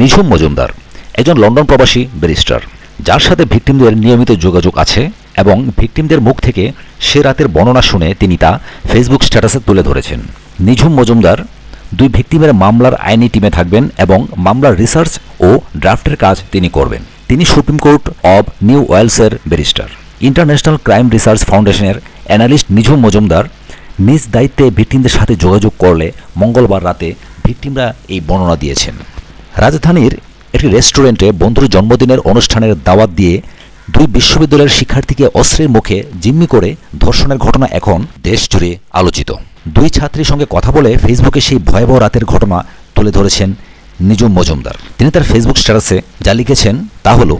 নিঝুম মজুমদার, একজন লন্ডন প্রবাসী ব্যারিস্টার, যার সাথে ভিকটিমদের নিয়মিত যোগাযোগ আছে এবং ভিকটিমদের মুখ থেকে সে রাতের বর্ণনা শুনে তিনি তা ফেসবুক স্ট্যাটাসে তুলে ধরেছেন। নিঝুম মজুমদার দুই ভিকটিমের মামলার আইনি টিমে থাকবেন এবং মামলার রিসার্চ ও ড্রাফটের কাজ তিনি করবেন। তিনি সুপ্রিম কোর্ট অব নিউ ওয়েলসের ব্যারিস্টার। ইন্টারন্যাশনাল ক্রাইম রিসার্চ ফাউন্ডেশনের অ্যানালিস্ট নিঝুম মজুমদার নিজ দায়িত্বে ভিকটিমদের সাথে যোগাযোগ করলে মঙ্গলবার রাতে ভিকটিমরা এই বর্ণনা দিয়েছেন। রাজধানীর একটি রেস্টুরেন্টে বন্ধুর জন্মদিনের অনুষ্ঠানের দাওয়াত দিয়ে দুই বিশ্ববিদ্যালয়ের শিক্ষার্থীকে অস্ত্রের মুখে জিম্মি করে ধর্ষণের ঘটনা এখন দেশ জুড়ে আলোচিত। দুই ছাত্রীর সঙ্গে কথা বলে ফেসবুকে সেই ভয়াবহ রাতের ঘটনা তুলে ধরেছেন নিজুম মজুমদার। তিনি তার ফেসবুক স্ট্যাটাসে যা লিখেছেন তা হল,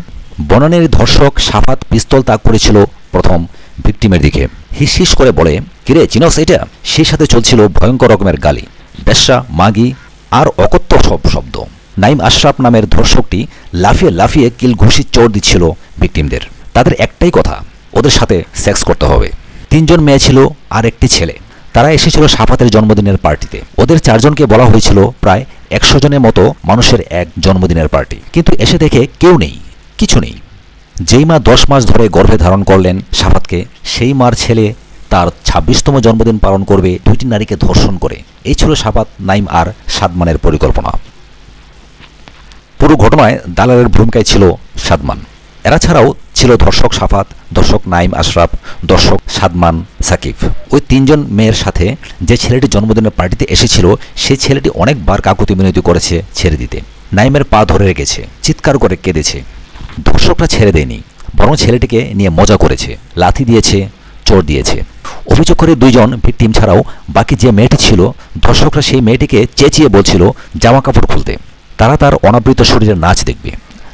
বনানের ধর্ষক সাফাত পিস্তল তাক করেছিল প্রথম ভিকটিমের দিকে। হিস হিস করে বলে, কিরে, চিনস এটা? সেই সাথে চলছিল ভয়ঙ্কর রকমের গালি। বেশ্যা, মাগি, আর অকথ্য সব শব্দ। নাইম আশরাফ নামের ধর্ষকটি লাফিয়ে লাফিয়ে কিল ঘুষি চোর দিচ্ছিল ভিকটিমদের তাদের একটাই কথা, ওদের সাথে সেক্স করতে হবে। তিনজন মেয়ে ছিল আর একটি ছেলে। তারা এসেছিল সাফাতের জন্মদিনের পার্টিতে। ওদের চারজনকে বলা হয়েছিল প্রায় একশো জনের মতো মানুষের এক জন্মদিনের পার্টি। কিন্তু এসে দেখে কেউ নেই, কিছু নেই। যেই মা দশ মাস ধরে গর্ভে ধারণ করলেন সাফাতকে, সেই মার ছেলে তার ছাব্বিশতম জন্মদিন পালন করবে দুইটি নারীকে ধর্ষণ করে। এই ছিল সাফাত, নাইম আর সাদমানের পরিকল্পনা। পুরো ঘটনায় দালালের ভূমিকায় ছিল সাদমান। এরা ছাড়াও ছিল দর্শক সাফাত দর্শক নাইম আশরাফ দর্শক সাদমান সাকিব। ওই তিনজন মেয়ের সাথে যে ছেলেটি জন্মদিনের পার্টিতে এসেছিল সেই ছেলেটি অনেকবার কাকুতি মিনতি করেছে ছেড়ে দিতে। নাইমের পা ধরে রেখেছে, চিৎকার করে কেঁদেছে। দর্শকরা ছেড়ে দেয়নি, বরং ছেলেটিকে নিয়ে মজা করেছে, লাথি দিয়েছে, চোর দিয়েছে। অভিযোগ করে দুইজন ভিকটিম ছাড়াও বাকি যে মেয়েটি ছিল দর্শকরা সেই মেয়েটিকে চেঁচিয়ে বলছিল, জামা কাপড় খুলতে। তারা তার অনাবৃত শরীরের নাচ দেখবে।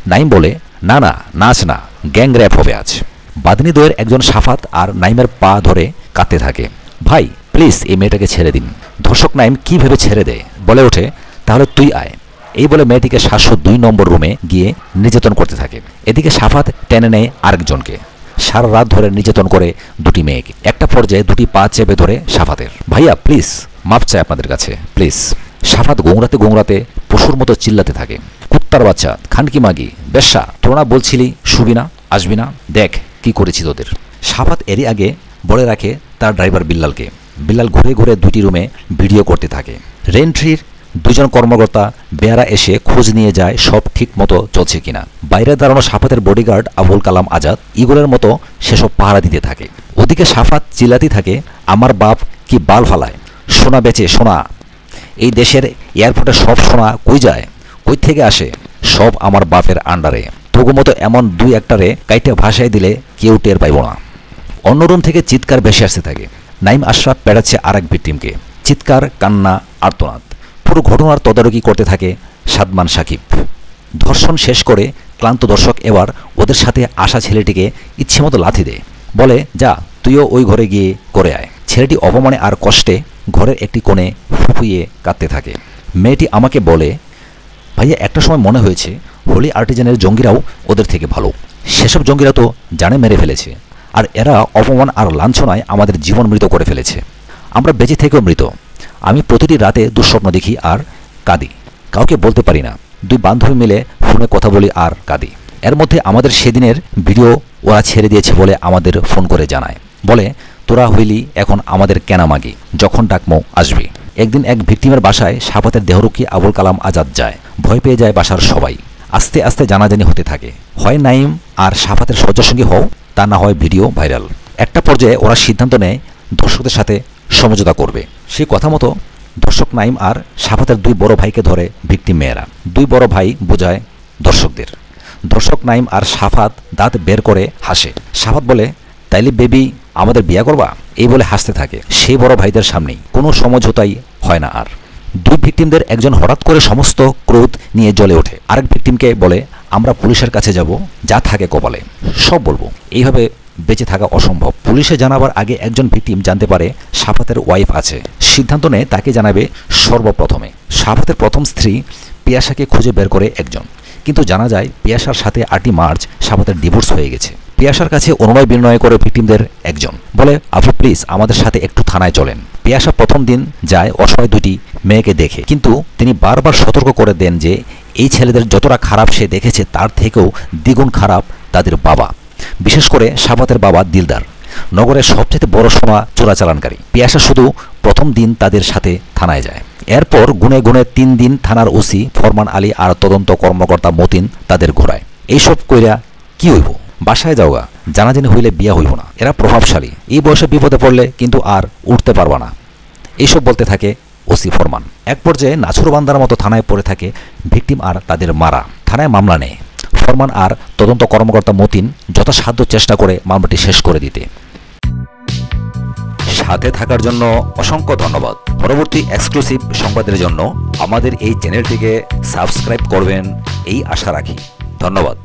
নাইম বলে, না না, নাচ না গ্যাং র্যাপ হবে আজ। বাদিনী দয়ের একজন সাফাত আর নাইমের পা ধরে কাঁদতে থাকে। ভাই প্লিজ এই মেয়েটাকে ছেড়ে দিন। ধর্ষক নাইম কি ভেবে ছেড়ে দেয়? বলে ওঠে, তাহলে তুই আয়। এই বলে মেয়েটিকে সাতশো দুই নম্বর রুমে গিয়ে নির্যাতন করতে থাকে। এদিকে সাফাত টেনে নেয় আরেকজনকে। সারা রাত ধরে নির্যাতন করে দুটি মেয়েকে। একটা পর্যায়ে দুটি পা চেপে ধরে সাফাতের। ভাইয়া প্লিজ মাপ চাই আপনাদের কাছে প্লিজ সাফাত গোংরাতে গোংরাতে পশুর মতো চিল্লাতে থাকে। কুত্তার বাচ্চা খানকি মাগি? বেশ্যা, তোরা বলছিলি, শুবি না, আসবি না, দেখ কি করেছি তোদের। সাফাত এরই আগে বলে রাখে তার ড্রাইভার বিল্লালকে। বিল্লাল ঘুরে ঘুরে দুটি রুমে ভিডিও করতে থাকে। রেন্ট্রির দুজন কর্মকর্তা বেয়ারা এসে খোঁজ নিয়ে যায় সব ঠিক মতো চলছে কিনা। বাইরে দাঁড়ানো সাফাতের বডিগার্ড আবুল কালাম আজাদ ইগলের মতো সেসব পাহারা দিতে থাকে। ওদিকে সাফাত চিল্লাতি থাকে, আমার বাপ কি বাল ফালায়? সোনা বেচে, সোনা। এই দেশের এয়ারপোর্টে সব সোনা কই যায়? কই থেকে আসে? সব আমার বাপের আন্ডারে। তবু মতো এমন দুই একটারে কাইটে ভাষায় দিলে কেউ টের পাইব না। অন্য রুম থেকে চিৎকার ভেসে আসতে থাকে। নাইম আশরাফ পেড়াচ্ছে আর এক ভিকটিমকে। চিৎকার, কান্না, আর্তনাদ। পুরো ঘটনার তদারকি করতে থাকে সাদমান সাকিব। ধর্ষণ শেষ করে ক্লান্ত দর্শক এবার ওদের সাথে আসা ছেলেটিকে ইচ্ছেমতো লাথি দেয়। বলে, যা, তুইও ওই ঘরে গিয়ে করে আয়। ছেলেটি অপমানে আর কষ্টে ঘরের একটি কোণে ফুফুইয়ে কাঁদতে থাকে। মেয়েটি আমাকে বলে, ভাইয়া, একটা সময় মনে হয়েছে হোলি আর্টিজানের জঙ্গিরাও ওদের থেকে ভালো। সেসব জঙ্গিরা তো জানে মেরে ফেলেছে। আর এরা অপমান আর লাঞ্ছনায় আমাদের জীবন মৃত করে ফেলেছে। আমরা বেঁচে থেকেও মৃত। আমি প্রতিটি রাতে দুঃস্বপ্ন দেখি আর কাঁদি। কাউকে বলতে পারি না। দুই বান্ধবী মিলে ফোনে কথা বলি আর কাঁদি। এর মধ্যে আমাদের সেদিনের ভিডিও ওরা ছেড়ে দিয়েছে বলে আমাদের ফোন করে জানায়। বলে, তোরা হইলি এখন আমাদের কেনা মাগি। যখন ডাকমো, আসবি। একদিন এক ভিক্টিমের বাসায় সাপাতের দেহরক্ষী আবুল কালাম আজাদ যায়। ভয় পেয়ে যায় বাসার সবাই। আস্তে আস্তে জানাজানি হতে থাকে। হয় নাইম আর সাফাতের সঙ্গী হও, তা না হয় ভিডিও ভাইরাল। একটা পর্যায়ে ওরা সিদ্ধান্ত নেয় দর্শকদের সাথে সমঝোতা করবে। সেই কথা মতো দর্শক নাইম আর সাফাতের দুই বড় ভাইকে ধরে ভিক্টিম মেয়েরা। দুই বড় ভাই বোঝায় দর্শকদের। দর্শক নাইম আর সাফাত দাঁত বের করে হাসে। সাফাত বলে, তাইলে বেবি, আমাদের বিয়া করবা? এই বলে হাসতে থাকে। সেই বড় ভাইদের সামনেই। কোনো সমঝোতাই হয় না আর। দুই ভিকটিমদের একজন হঠাৎ করে সমস্ত ক্রোধ নিয়ে জ্বলে ওঠে। আরেক ভিকটিমকে বলে, আমরা পুলিশের কাছে যাব, যা থাকে কপালে। সব বলব। এইভাবে বেঁচে থাকা অসম্ভব। পুলিশে জানাবার আগে একজন ভিকটিম জানতে পারে, সাফাতের ওয়াইফ আছে। সিদ্ধান্ত নেয়, তাকে জানাবে সর্বপ্রথমে। সাফাতের প্রথম স্ত্রী পিয়াসাকে খুঁজে বের করে একজন। কিন্তু জানা যায়, পিয়াসার সাথে আটই মার্চ সাফাতের ডিভোর্স হয়ে গেছে। পিয়াসার কাছে অনুনয় বিনয় করে ভিকটিমদের একজন। বলে আপু প্লিজ, আমাদের সাথে একটু থানায় চলেন। পিয়াসা প্রথম দিন যায় অসহায় দুটি মেয়েকে দেখে। কিন্তু তিনি বারবার সতর্ক করে দেন যে, এই ছেলেদের যতটা খারাপ সে দেখেছে, তার থেকেও দ্বিগুণ খারাপ তাদের বাবা। বিশেষ করে সাবাতের বাবা দিলদার। নগরের সবচেয়ে বড় সোনা চোরাচালানকারী। পিয়াসা শুধু প্রথম দিন তাদের সাথে থানায় যায়। এরপর গুনে গুনে তিন দিন থানার ওসি ফরমান আলী আর তদন্ত কর্মকর্তা মতিন তাদের ঘোরায়। এইসব কইরা কি হইব? বাসায় যাওগা, জানাজানি হইলে বিয়া হইব না। এরা প্রভাবশালী। এই বয়সে বিপদে পড়লে কিন্তু আর উঠতে পারবা না। এইসব বলতে থাকে ওসি ফরমান। এক পর্যায়ে নাছুরবান্দার মতো থানায় পড়ে থাকে ভিকটিম আর তাদের মারা। থানায় মামলা নেয়। ফরমান আর তদন্ত কর্মকর্তা মতিন যথাসাধ্য চেষ্টা করে মামলাটি শেষ করে দিতে। সাথে থাকার জন্য অসংখ্য ধন্যবাদ। পরবর্তী এক্সক্লুসিভ সংবাদের জন্য আমাদের এই চ্যানেলটিকে সাবস্ক্রাইব করবেন, এই আশা রাখি। ধন্যবাদ।